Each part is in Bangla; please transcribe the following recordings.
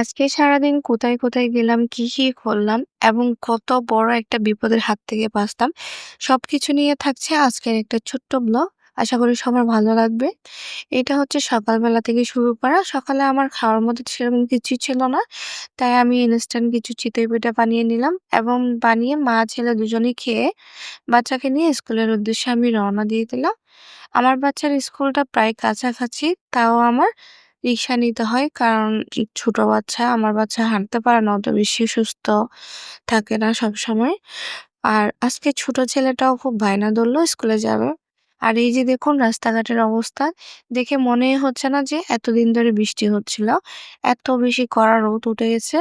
আজকে সারাদিন কোথায়, কোথায় গেলাম, কি, কি করলাম এবং কত বড় একটা বিপদের হাত থেকে বাঁচলাম। সবকিছু নিয়ে থাকছে আজকের একটা ছোট্ট ব্লগ। আশা করি সবার ভালো লাগবে। এটা হচ্ছে সকালবেলা থেকে শুরু করা। সকালে আমার খাওয়ার মধ্যে সেরকম কিছুই ছিল না। তাই আমি ইনস্ট্যান্ট কিছু চিতই পিঠা বানিয়ে নিলাম এবং বানিয়ে মা ছেলে দুজনেই খেয়ে বাচ্চাকে নিয়ে স্কুলের উদ্দেশ্যে আমি রওনা দিয়ে দিলাম। আমার বাচ্চার স্কুলটা প্রায় কাছাকাছি। তাও আমার রিক্সা নিতে হয়। কারণ ছোট বাচ্চা, আমার বাচ্চা হাঁটতে পারে না, অত বেশি সুস্থ থাকে না সবসময়। আর আজকে ছোট ছেলেটাও খুব বায়না ধরলো, স্কুলে যাবে। আর এই যে দেখুন রাস্তাঘাটের অবস্থা, দেখে মনেই হচ্ছে না যে এতদিন ধরে বৃষ্টি হচ্ছিল। এত বেশি কড়া রোদ উঠে গেছে।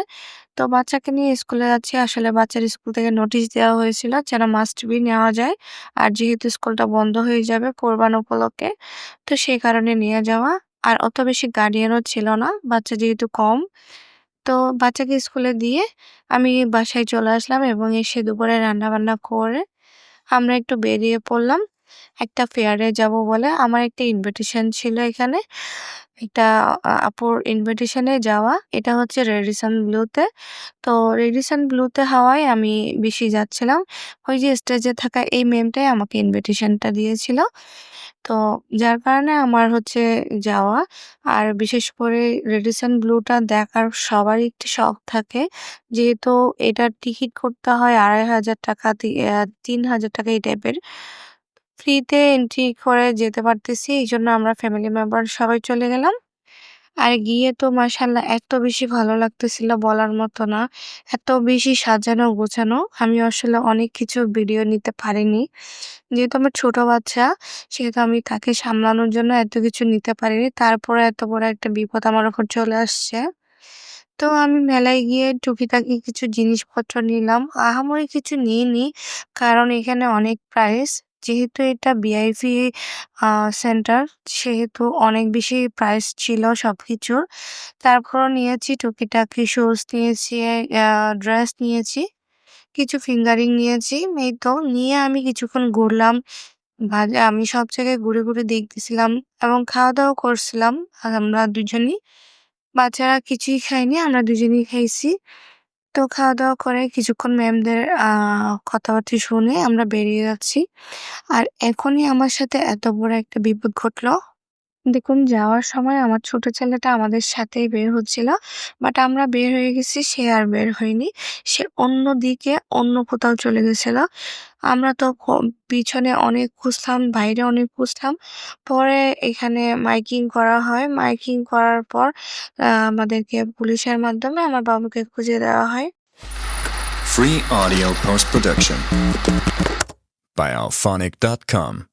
তো বাচ্চাকে নিয়ে স্কুলে যাচ্ছি। আসলে বাচ্চার স্কুল থেকে নোটিশ দেওয়া হয়েছিল যেন মাস্ট বি নেওয়া যায়। আর যেহেতু স্কুলটা বন্ধ হয়ে যাবে কোরবান উপলক্ষে, তো সেই কারণে নিয়ে যাওয়া। আর অত বেশি গার্ডিয়ানও ছিল না, বাচ্চা যেহেতু কম। তো বাচ্চাকে স্কুলে দিয়ে আমি বাসায় চলে আসলাম এবং এসে দুপুরে রান্না বান্না করে আমরা একটু বেরিয়ে পড়লাম। একটা ফেয়ারে যাব বলে আমার একটা ইনভিটেশন ছিল এখানে। একটা আপুর ইনভিটেশনে যাওয়া। এটা হচ্ছে রেডিসন ব্লুতে তো। রেডিসন ব্লুতে হওয়ায় আমি বেশি যাচ্ছিলাম। ওই যে স্টেজে থাকা এই মেমটাই আমাকে ইনভিটেশনটা দিয়েছিল। তো যার কারণে আমার হচ্ছে যাওয়া। আর বিশেষ করে রেডিসন ব্লুটা দেখার সবারই একটি শখ থাকে। যেহেতু এটার টিকিট করতে হয় আড়াই হাজার টাকা, তিন হাজার টাকা এই টাইপের ফ্রিতে এন্ট্রি করে যেতে পারতেছি এই জন্য আমরা ফ্যামিলি মেম্বার সবাই চলে গেলাম। আর গিয়ে তো মাশাল্লাহ এত বেশি ভালো লাগতেছিল বলার মতো না, এত বেশি সাজানো গোছানো। আমি আসলে অনেক কিছু ভিডিও নিতে পারিনি। যেহেতু আমার ছোট বাচ্চা, সেহেতু আমি তাকে সামলানোর জন্য এত কিছু নিতে পারিনি। তারপরে এত বড় একটা বিপদ আমার ওপর চলে আসছে। তো আমি মেলায় গিয়ে টুকিটাকি কিছু জিনিসপত্র নিলাম। আহামরি কিছু নিইনি, কারণ এখানে অনেক প্রাইস যেহেতু এটা ভিআইপি সেন্টার সেহেতু অনেক বেশি প্রাইস ছিল সব কিছুর তারপরও নিয়েছি টুকিটাকি শুজ নিয়েছি ড্রেস নিয়েছি, কিছু ফিঙ্গারিং নিয়েছি। এই তো, নিয়ে আমি কিছুক্ষণ ঘুরলাম আমি সব জায়গায় ঘুরে ঘুরে দেখতেছিলাম এবং খাওয়া দাওয়া করছিলাম আমরা দুজনই। বাচ্চারা কিছুই খাইনি আমরা দুজনেই খাইছি। তো খাওয়া দাওয়া করে কিছুক্ষণ ম্যামদের কথাবার্তা শুনে আমরা বেরিয়ে যাচ্ছি। আর এখনই আমার সাথে এত বড় একটা বিপদ ঘটলো। দেখুন, যাওয়ার সময় আমার ছোট ছেলেটা আমাদের সাথেই বের হচ্ছিল, বাট আমরা বের হয়ে গেছি, সে আর বের হয়নি। সে অন্য দিকে, অন্য কোথাও চলে গেছিল। আমরা তো পিছনে অনেক খুঁজতাম, বাইরে অনেক খুঁজতাম। পরে এখানে মাইকিং করা হয়। মাইকিং করার পর আমাদেরকে পুলিশের মাধ্যমে আমার বাবুকে খুঁজে দেওয়া হয়। Free audio post production by alphonic.com.